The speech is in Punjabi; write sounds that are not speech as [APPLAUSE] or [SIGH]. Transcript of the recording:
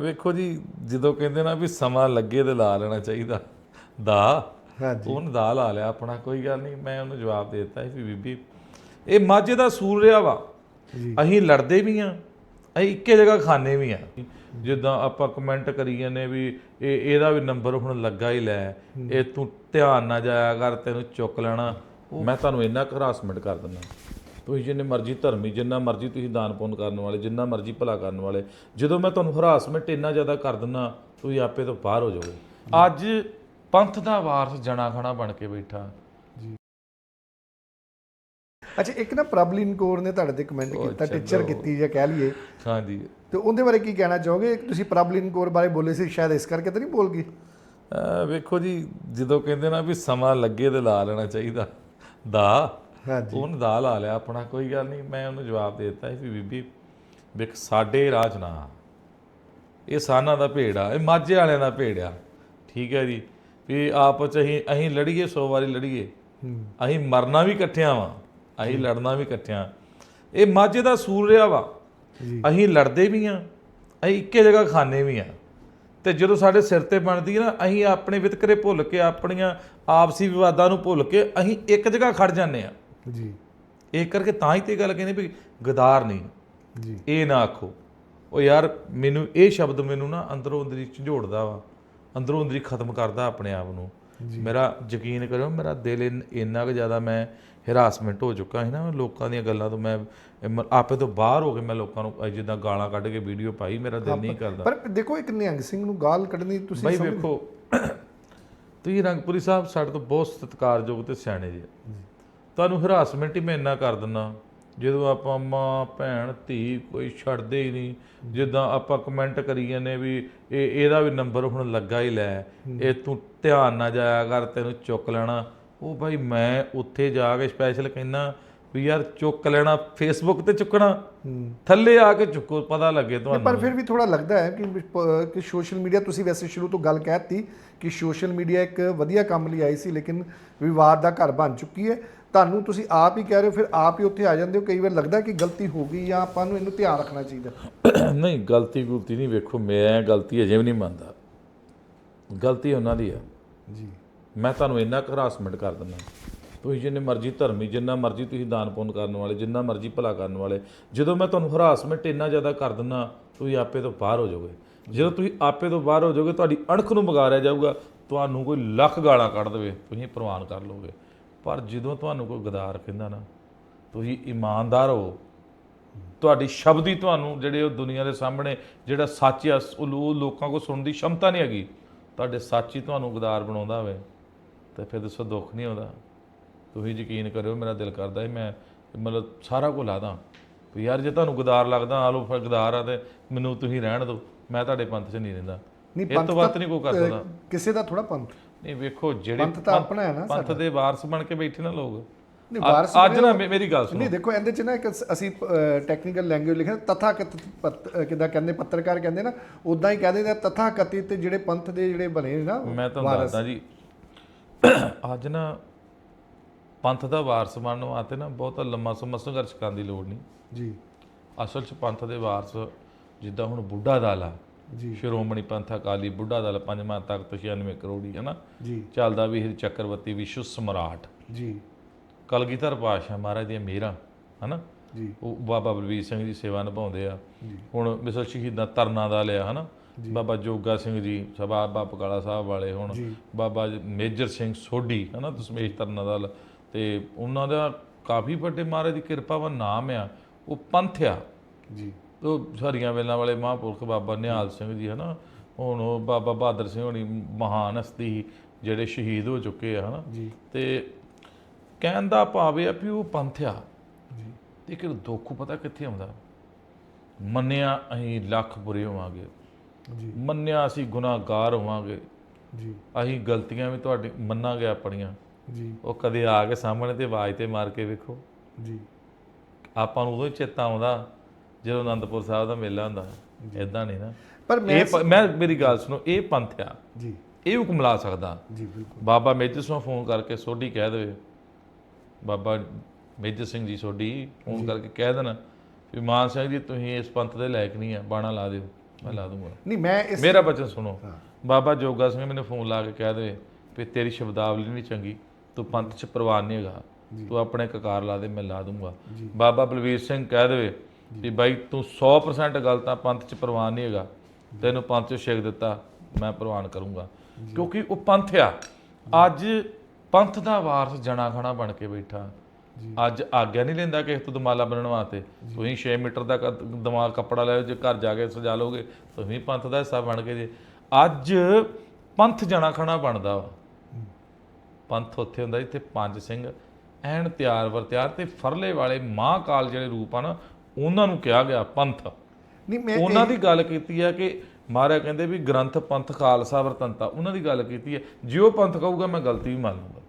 ਵੇਖੋ ਜੀ ਜਦੋਂ ਕਹਿੰਦੇ ਨਾ ਵੀ ਸਮਾਂ ਲੱਗੇ ਤੇ ਲਾ ਲੈਣਾ ਚਾਹੀਦਾ। ਦਾ ਹਾਂਜੀ। ਉਹਨੇ ਦਾ ਲਾ ਲਿਆ ਆਪਣਾ ਕੋਈ ਗੱਲ ਨਹੀਂ ਮੈਂ ਉਹਨੂੰ ਜਵਾਬ ਦੇ ਦਿੱਤਾ ਵੀ ਬੀਬੀ ਇਹ ਮਾਝੇ ਦਾ ਸੂਰ ਰਿਹਾ ਵਾ। ਅਸੀਂ ਲੜਦੇ ਵੀ ਆ ਅਸੀਂ ਇੱਕੇ ਜਗ੍ਹਾ ਖਾਣੇ ਵੀ ਆ। ਜਿੱਦਾਂ ਆਪਾਂ ਕਮੈਂਟ ਕਰੀ ਜਾਂਦੇ ਵੀ ਇਹ ਇਹਦਾ ਵੀ ਨੰਬਰ ਹੁਣ ਲੱਗਾ ਹੀ ਲੈ। ਇਹ ਤੂੰ ਧਿਆਨ ਨਾ ਜਾਇਆ ਕਰ ਤੈਨੂੰ ਚੁੱਕ ਲੈਣਾ। ਮੈਂ ਤੁਹਾਨੂੰ ਇੰਨਾ ਹਰਾਸਮੈਂਟ ਕਰ ਦਿੰਦਾ। ਤੁਸੀਂ ਜਿੰਨੇ ਮਰਜ਼ੀ ਧਰਮੀ ਜਿੰਨਾ ਮਰਜ਼ੀ ਤੁਸੀਂ ਦਾਨ ਪੁੰਨ ਕਰਨ ਵਾਲੇ ਜਿੰਨਾ ਮਰਜ਼ੀ ਭਲਾ ਕਰਨ ਵਾਲੇ ਜਦੋਂ ਮੈਂ ਤੁਹਾਨੂੰ ਹਰਾਸਮੈਂਟ ਇੰਨਾ ਜ਼ਿਆਦਾ ਕਰ ਦਿੰਦਾ ਤੁਸੀਂ ਆਪੇ ਤੋਂ ਬਾਹਰ ਹੋ ਜਾਓਗੇ। ਅੱਜ ਪੰਥ ਦਾ ਵਾਰਸ ਜਣਾ ਖਣਾ ਬਣ ਕੇ ਬੈਠਾ। ਅੱਛਾ ਇੱਕ ਨਾ ਪ੍ਰਬਲਿਨ ਕੌਰ ਨੇ ਤੁਹਾਡੇ ਤੇ ਕਮੈਂਟ ਕੀਤਾ। ਟੀਚਰ ਕੀਤੀ ਜਾਂ ਕਹਿ ਲਈਏ। ਹਾਂਜੀ। ਤੇ ਉਹਦੇ ਬਾਰੇ ਕੀ ਕਹਿਣਾ ਚਾਹੋਗੇ? ਤੁਸੀਂ ਪ੍ਰਬਲਿਨ ਕੌਰ ਬਾਰੇ ਬੋਲੇ ਸੀ ਸ਼ਾਇਦ ਇਸ ਕਰਕੇ ਤਾਂ ਨਹੀਂ ਬੋਲ ਅਹ ਵੇਖੋ ਜੀ ਜਦੋਂ ਕਹਿੰਦੇ ਨਾ ਵੀ ਸਮਾਂ ਲੱਗੇ ਤੇ ਲਾ ਲੈਣਾ ਚਾਹੀਦਾ ਦਾ। ਉਹਨੇ ਦਾ ਲਾ ਲਿਆ ਆਪਣਾ ਕੋਈ ਗੱਲ ਨਹੀਂ ਮੈਂ ਉਹਨੂੰ ਜਵਾਬ ਦੇ ਦਿੱਤਾ ਵੀ ਬੀਬੀ ਵੇਖ ਸਾਡੇ ਰਾਜ ਨਾ ਇਹ ਸਾਨਾ ਦਾ ਭੇੜ ਆ ਇਹ ਮਾਝੇ ਵਾਲਿਆਂ ਦਾ ਭੇੜ ਆ। ਠੀਕ ਹੈ ਜੀ ਵੀ ਆਪਸ 'ਚ ਅਸੀਂ ਅਸੀਂ ਲੜੀਏ 100 ਵਾਰੀ ਲੜੀਏ। ਅਸੀਂ ਮਰਨਾ ਵੀ ਇਕੱਠਿਆਂ ਵਾਂ ਅਸੀਂ ਲੜਨਾ ਵੀ ਇਕੱਠਿਆਂ। ਇਹ ਮਾਝੇ ਦਾ ਸੂਰ ਰਿਹਾ ਵਾ। ਅਸੀਂ ਲੜਦੇ ਵੀ ਆ ਅਸੀਂ ਇੱਕੇ ਜਗ੍ਹਾ ਖਾਣੇ ਵੀ ਆ। ਤੇ ਜਦੋਂ ਸਾਡੇ ਸਿਰ ਤੇ ਬਣਦੀ ਹੈ ਨਾ ਅਸੀਂ ਆਪਣੇ ਵਿਤਕਰੇ ਭੁੱਲ ਕੇ ਆਪਣੀਆਂ ਆਪਸੀ ਵਿਵਾਦਾਂ ਨੂੰ ਭੁੱਲ ਕੇ ਅਸੀਂ ਇੱਕ ਜਗ੍ਹਾ ਖੜ ਜਾਂਦੇ ਆ। ਜੀ। ਇਹ ਕਰਕੇ ਤਾਂ ਹੀ ਤੇ ਗੱਲ ਕਹਿੰਦੇ ਵੀ ਗਦਾਰ ਨਹੀਂ। ਜੀ। ਇਹ ਨਾ ਆਖੋ। ਉਹ ਯਾਰ ਮੈਨੂੰ ਇਹ ਸ਼ਬਦ ਮੈਨੂੰ ਨਾ ਅੰਦਰੋਂ ਅੰਦਰੀ ਝੰਜੋੜਦਾ ਵਾ। ਅੰਦਰੋਂ ਅੰਦਰੀ ਖਤਮ ਕਰਦਾ ਆਪਣੇ ਆਪ ਨੂੰ। ਮੇਰਾ ਯਕੀਨ ਕਰੋ ਮੇਰਾ ਦਿਲ ਇੰਨ- ਕੁ ਜ਼ਿਆਦਾ ਮੈਂ ਹਰਾਸਮੈਂਟ ਹੋ ਚੁੱਕਾ ਸੀ ਨਾ ਲੋਕਾਂ ਦੀਆਂ ਗੱਲਾਂ ਤੋਂ। ਮੈਂ ਆਪੇ ਤੋਂ ਬਾਹਰ ਹੋ ਕੇ ਮੈਂ ਲੋਕਾਂ ਨੂੰ ਜਿੱਦਾਂ ਗਾਲਾਂ ਕੱਢ ਕੇ ਵੀਡੀਓ ਪਾਈ ਮੇਰਾ ਦਿਲ ਨਹੀਂ ਕਰਦਾ। ਪਰ ਦੇਖੋ ਇੱਕ ਨਿਹੰਗ ਸਿੰਘ ਨੂੰ ਗਾਲ ਕੱਢਣੀ ਤੁਸੀਂ ਬਾਈ ਵੇਖੋ ਤੁਸੀਂ ਰੰਗਪੁਰੀ ਸਾਹਿਬ ਸਾਡੇ ਤੋਂ ਬਹੁਤ ਸਤਿਕਾਰਯੋਗ ਤੇ ਸਿਆਣੇ ਜੀ। ਤੁਹਾਨੂੰ ਹਰਾਸਮੈਂਟ ਹੀ ਮੈਂ ਇੰਨਾ ਕਰ ਦਿੰਦਾ ਜਦੋਂ ਆਪਾਂ ਮਾਂ ਭੈਣ ਧੀ ਕੋਈ ਛੱਡਦੇ ਹੀ ਨਹੀਂ ਜਿੱਦਾਂ ਆਪਾਂ ਕਮੈਂਟ ਕਰੀ ਜਾਂਦੇ ਵੀ ਇਹ ਇਹਦਾ ਵੀ ਨੰਬਰ ਹੁਣ ਲੱਗਾ ਹੀ ਲੈ। ਇਹ ਤੂੰ ਧਿਆਨ ਨਾ ਜਾਇਆ ਕਰ ਤੈਨੂੰ ਚੁੱਕ ਲੈਣਾ। ਉਹ ਭਾਈ ਮੈਂ ਉੱਥੇ ਜਾ ਕੇ ਸਪੈਸ਼ਲ ਕਹਿੰਦਾ ਵੀ ਯਾਰ ਚੁੱਕ ਲੈਣਾ ਫੇਸਬੁੱਕ ਤੇ ਚੁੱਕਣਾ ਥੱਲੇ ਆ ਕੇ ਚੁੱਕੋ ਪਤਾ ਲੱਗੇ ਤੁਹਾਨੂੰ ਪਰ ਫਿਰ ਵੀ ਥੋੜਾ ਲੱਗਦਾ ਹੈ ਕਿ ਕਿ ਸੋਸ਼ਲ ਮੀਡੀਆ ਤੁਸੀਂ ਵੈਸੇ ਸ਼ੁਰੂ ਤੋਂ ਗੱਲ ਕਹਿਤੀ ਕਿ ਸੋਸ਼ਲ ਮੀਡੀਆ ਇੱਕ ਵਧੀਆ ਕੰਮ ਲਈ ਆਈ ਸੀ ਲੇਕਿਨ ਵਿਵਾਦ ਦਾ ਘਰ ਬਣ ਚੁੱਕੀ ਹੈ। ਤੁਹਾਨੂੰ ਤੁਸੀਂ ਆਪ ਹੀ ਕਹਿ ਰਹੇ ਹੋ ਫਿਰ ਆਪ ਹੀ ਉੱਥੇ ਆ ਜਾਂਦੇ ਹੋ। ਕਈ ਵਾਰ ਲੱਗਦਾ ਕਿ ਗਲਤੀ ਹੋ ਗਈ ਜਾਂ ਆਪਾਂ ਨੂੰ ਇਹਨੂੰ ਧਿਆਨ ਰੱਖਣਾ ਚਾਹੀਦਾ। [COUGHS] ਨਹੀਂ ਗਲਤੀ ਗੁਲਤੀ ਨਹੀਂ ਵੇਖੋ ਮੈਂ ਗਲਤੀ ਅਜੇ ਵੀ ਨਹੀਂ ਮੰਨਦਾ। ਗਲਤੀ ਉਹਨਾਂ ਦੀ ਆ। ਜੀ। ਮੈਂ ਤੁਹਾਨੂੰ ਇੰਨਾ ਹਰਾਸਮੈਂਟ ਕਰ ਦਿੰਦਾ। ਤੁਸੀਂ ਜਿੰਨੇ ਮਰਜ਼ੀ ਧਰਮੀ, ਜਿੰਨਾ ਮਰਜ਼ੀ ਤੁਸੀਂ ਦਾਨ ਪੁੰਨ ਕਰਨ ਵਾਲੇ, ਜਿੰਨਾ ਮਰਜ਼ੀ ਭਲਾ ਕਰਨ ਵਾਲੇ, ਜਦੋਂ ਮੈਂ ਤੁਹਾਨੂੰ ਹਰਾਸਮੈਂਟ ਇੰਨਾ ਜ਼ਿਆਦਾ ਕਰ ਦਿੰਦਾ, ਤੁਸੀਂ ਆਪੇ ਤੋਂ ਬਾਹਰ ਹੋ ਜਾਓਗੇ। ਜਦੋਂ ਤੁਸੀਂ ਆਪੇ ਤੋਂ ਬਾਹਰ ਹੋ ਜਾਓਗੇ, ਤੁਹਾਡੀ ਅਣਖ ਨੂੰ ਮਗਾਰਿਆ ਜਾਊਗਾ, ਤੁਹਾਨੂੰ ਕੋਈ ਲੱਖ ਗਾਲਾਂ ਕੱਢ ਦੇਵੇ, ਤੁਸੀਂ ਪ੍ਰਵਾਨ ਕਰ ਲਓਗੇ। ਪਰ ਜਦੋਂ ਤੁਹਾਨੂੰ ਕੋਈ ਗਦਾਰ ਕਹਿੰਦਾ ਨਾ, ਤੁਸੀਂ ਇਮਾਨਦਾਰ ਹੋ। ਤੁਹਾਡੀ ਸ਼ਬਦ ਹੀ ਤੁਹਾਨੂੰ ਜਿਹੜੇ ਉਹ ਦੁਨੀਆ ਦੇ ਸਾਹਮਣੇ, ਜਿਹੜਾ ਸੱਚ ਆ ਉਹ ਲੋਕਾਂ ਕੋਲ ਸੁਣਨ ਦੀ ਸ਼ਮਤਾ ਨਹੀਂ ਹੈਗੀ, ਤੁਹਾਡੇ ਸੱਚ ਹੀ ਤੁਹਾਨੂੰ ਗਦਾਰ ਬਣਾਉਂਦਾ ਹੋਵੇ, ਤੇ ਫਿਰ ਦੱਸੋ ਦੁੱਖ ਨਹੀਂ ਆਉਂਦਾ। ਤੁਸੀਂ ਯਕੀਨ ਕਰਿਓ ਮੇਰਾ ਦਿਲ ਕਰਦਾ ਹੈ ਮੈਂ ਮਤਲਬ ਸਾਰਾ ਕੁਝ ਲਾਦਾ। ਵੀ ਯਾਰ ਜੇ ਤੁਹਾਨੂੰ ਗਦਾਰ ਲੱਗਦਾ ਆ ਲੋ ਫਿਰ ਗਦਾਰ ਆ ਤੇ ਮੈਨੂੰ ਤੁਸੀਂ ਰਹਿਣ ਦਿਓ ਮੈਂ ਤੁਹਾਡੇ ਪੰਥ 'ਚ ਨਹੀਂ ਰਹਿੰਦਾ। ਨਹੀਂ ਇਹ ਤੋਂ ਵੱਧ ਨਹੀਂ ਕੋਈ ਕਰ ਸਕਦਾ ਕਿਸੇ ਦਾ ਥੋੜਾ ਪੰਥ। ਨਹੀਂ ਵੇਖੋ ਜਿਹੜੇ ਪੰਥ ਤਾਂ ਆਪਣਾ ਹੈ ਨਾ ਪੰਥ ਦੇ ਵਾਰਸ ਬਣ ਕੇ ਬੈਠੇ ਨਾ ਲੋਕ। ਨਹੀਂ ਵਾਰਸ ਅੱਜ ਨਾ ਮੇਰੀ ਗੱਲ ਸੁਣੋ। ਨਹੀਂ ਦੇਖੋ ਇਹਦੇ ਚ ਨਾ ਇੱਕ ਸ- ਅਸੀਂ ਟੈਕਨੀਕਲ ਲੈਂਗੁਏਜ ਲਿਖਿਆ ਤਥਾ ਕਿਦਾਂ ਕਹਿੰਦੇ ਪੱਤਰਕਾਰ ਕਹਿੰਦੇ ਨਾ ਉਦਾਂ ਹੀ ਕਹਿੰਦੇ ਨੇ ਤਥਾ ਕਥਿਤ ਜਿਹੜੇ ਪੰਥ ਦੇ ਜਿਹੜੇ ਬਣੇ ਨੇ ਨਾ ਮੈਂ ਤੁਹਾਨੂੰ ਦੱਸਦਾ ਜੀ। ਅੱਜ ਨਾ ਪੰਥ ਦਾ ਵਾਰਸ ਬਣਨ ਵਾਸਤੇ ਨਾ ਬਹੁਤਾ ਲੰਮਾ ਸਮਾਂ ਸੰਘਰਸ਼ ਕਰਨ ਦੀ ਲੋੜ ਨਹੀਂ। ਜੀ। ਅਸਲ 'ਚ ਪੰਥ ਦੇ ਵਾਰਸ ਜਿੱਦਾਂ ਹੁਣ ਬੁੱਢਾ ਦਲ ਆ ਜੀ। ਸ਼੍ਰੋਮਣੀ ਪੰਥ ਅਕਾਲੀ ਬੁੱਢਾ ਦਲ ਪੰਜਵਾਂ ਤਖਤ 96 ਕਰੋੜੀ ਹੈ ਨਾ? ਜੀ। ਚੱਲਦਾ ਵੀ ਇਹ ਚੱਕਰਵਰਤੀ ਵਿਸ਼ਵ ਸਮਰਾਟ। ਜੀ। ਕਲਗੀਧਰ ਪਾਤਸ਼ਾਹ ਮਹਾਰਾਜ ਦੀਆਂ ਮੇਰਾ ਹਨਾ ਜੀ। ਉਹ ਬਾਬਾ ਬਲਵੀਰ ਸਿੰਘ ਦੀ ਸੇਵਾ ਨਿਭਾਉਂਦੇ ਆ। ਹੁਣ ਮਿਸਲ ਸ਼ਹੀਦਾਂ ਤਰਨਾ ਦਾ ਲਿਆ ਹਨਾ ਬਾਬਾ ਜੋਗਾ ਸਿੰਘ ਜੀ ਸਭਾ ਬਾਬਾ ਪਕਾਲਾ ਸਾਹਿਬ ਵਾਲੇ ਹੁਣ। ਬਾਬਾ ਮੇਜਰ ਸਿੰਘ ਸੋਢੀ ਹਨਾ ਦਸਮੇਸ਼ ਤਰਨਾ ਦਾ ਤੇ ਉਹਨਾਂ ਦਾ ਕਾਫੀ ਵੱਡੇ ਮਹਾਰਾਜ ਦੀ ਕਿਰਪਾ ਵਾ ਨਾਮ ਆ ਉਹ ਪੰਥ ਆ। ਜੀ। ਉਹ ਹਰੀਆਂ ਵੇਲਾਂ ਵਾਲੇ ਮਹਾਂਪੁਰਖ ਬਾਬਾ ਨਿਹਾਲ ਸਿੰਘ ਜੀ ਹਨਾ? ਹੁਣ ਉਹ ਬਾਬਾ ਬਹਾਦਰ ਸਿੰਘ ਹੋਣੀ ਮਹਾਨ ਹਸਤੀ ਜਿਹੜੇ ਸ਼ਹੀਦ ਹੋ ਚੁੱਕੇ ਆ ਹਨਾ? ਜੀ। ਤੇ ਕਹਿਣ ਦਾ ਭਾਵ ਇਹ ਆ ਵੀ ਉਹ ਪੰਥ ਆ। ਜੀ। ਲੇਕਿਨ ਦੁੱਖ ਪਤਾ ਕਿੱਥੇ ਆਉਂਦਾ? ਮੰਨਿਆ ਅਸੀਂ ਲੱਖ ਬੁਰੇ ਹੋਵਾਂਗੇ। ਜੀ। ਮੰਨਿਆ ਅਸੀਂ ਗੁਨਾਹਗਾਰ ਹੋਵਾਂਗੇ। ਜੀ। ਅਸੀਂ ਗਲਤੀਆਂ ਵੀ ਤੁਹਾਡੀ ਮੰਨਾਂਗੇ ਆਪਣੀਆਂ। ਜੀ। ਉਹ ਕਦੇ ਆ ਕੇ ਸਾਹਮਣੇ ਤੇ ਆਵਾਜ਼ ਤੇ ਮਾਰ ਕੇ ਵੇਖੋ। ਜੀ। ਆਪਾਂ ਨੂੰ ਉਦੋਂ ਹੀ ਚੇਤਾ ਆਉਂਦਾ ਜਦੋਂ ਅਨੰਦਪੁਰ ਸਾਹਿਬ ਦਾ ਮੇਲਾ ਹੁੰਦਾ ਇਦਾਂ ਨਹੀਂ ਨਾ। ਪਰ ਮੈਂ ਇਹ ਮੈਂ ਮੇਰੀ ਗੱਲ ਸੁਣੋ ਇਹ ਪੰਥ ਆ। ਜੀ। ਇਹ ਹੁਕਮ ਲਾ ਸਕਦਾ। ਜੀ ਬਿਲਕੁਲ। ਬਾਬਾ ਮੇਜਰ ਸਿੰਘ ਫੋਨ ਕਰਕੇ ਸੋਢੀ ਕਹਿ ਦੇਵੇ। ਬਾਬਾ ਮੇਜਰ ਸਿੰਘ ਜੀ ਸੋਢੀ ਫੋਨ ਕਰਕੇ ਕਹਿ ਦੇਣ ਵੀ ਮਾਨ ਸਿੰਘ ਜੀ ਤੁਸੀਂ ਇਸ ਪੰਥ ਦੇ ਲਾਇਕ ਨਹੀਂ ਆ ਬਾਣਾ ਲਾ ਦਿਓ ਮੈਂ ਲਾ ਦੂੰਗਾ। ਨਹੀਂ ਮੈਂ ਇਸ ਮੇਰਾ ਬਚਨ ਸੁਣੋ। ਬਾਬਾ ਜੋਗਾ ਸਿੰਘ ਮੈਨੂੰ ਫੋਨ ਲਾ ਕੇ ਕਹਿ ਦੇਵੇ ਵੀ ਤੇਰੀ ਸ਼ਬਦਾਵਲੀ ਨਹੀਂ ਚੰਗੀ। ਤੂੰ ਪੰਥ 'ਚ ਪ੍ਰਵਾਨ ਨਹੀਂ ਹੈਗਾ। ਤੂੰ ਆਪਣੇ ਕਕਾਰ ਲਾ ਦੇ ਮੈਂ ਲਾ ਦੂੰਗਾ। ਬਾਬਾ ਬਲਵੀਰ ਸਿੰਘ ਕਹਿ ਦੇਵੇ ਵੀ ਬਾਈ ਤੂੰ 100% ਗੱਲ ਤਾਂ ਪੰਥ 'ਚ ਪ੍ਰਵਾਨ ਨਹੀਂ ਹੈਗਾ। ਤੈਨੂੰ ਪੰਥ 'ਚ ਛੇਕ ਦਿੱਤਾ ਮੈਂ ਪ੍ਰਵਾਨ ਕਰੂੰਗਾ। ਕਿਉਂਕਿ ਉਹ ਪੰਥ ਆ। ਅੱਜ ਪੰਥ ਦਾ ਵਾਰਸ ਜਣਾ ਖਣਾ ਬਣ ਕੇ ਬੈਠਾ। ਅੱਜ ਆਗਿਆ ਨਹੀਂ ਲੈਂਦਾ ਕਿਸੇ ਤੋਂ ਦਮਾਲਾ ਬਣਨ ਵਾਸਤੇ। ਤੁਸੀਂ 6 ਮੀਟਰ ਦਾ ਕ- ਦਿਮਾਗ ਕੱਪੜਾ ਲੈ ਜੇ ਘਰ ਜਾ ਕੇ ਸਜਾ ਲੋਗੇ ਤੁਸੀਂ ਪੰਥ ਦਾ ਹਿੱਸਾ ਬਣ ਕੇ ਜੇ। ਅੱਜ ਪੰਥ ਜਣਾ ਖਣਾ ਬਣਦਾ ਵਾ। ਪੰਥ ਉੱਥੇ ਹੁੰਦਾ ਜਿੱਥੇ ਪੰਜ ਸਿੰਘ ਐਨ ਤਿਆਰ ਵਰ ਤਿਆਰ ਤੇ ਫਰਲੇ ਵਾਲੇ ਮਹਾਕਾਲ ਜਿਹੜੇ ਰੂਪ ਹਨ ਉਹਨਾਂ ਨੂੰ ਕਿਹਾ ਗਿਆ ਪੰਥ। ਨਹੀਂ ਮੈਂ ਉਹਨਾਂ ਦੀ ਗੱਲ ਕੀਤੀ ਹੈ ਕਿ ਮਹਾਰਾਜ ਕਹਿੰਦੇ ਵੀ ਗ੍ਰੰਥ ਪੰਥ ਖਾਲਸਾ ਵਰਤੰਤਾ ਉਹਨਾਂ ਦੀ ਗੱਲ ਕੀਤੀ ਹੈ। ਜੇ ਉਹ ਪੰਥ ਕਹੂਗਾ ਮੈਂ ਗਲਤੀ ਵੀ ਮੰਨ ਲੂੰਗਾ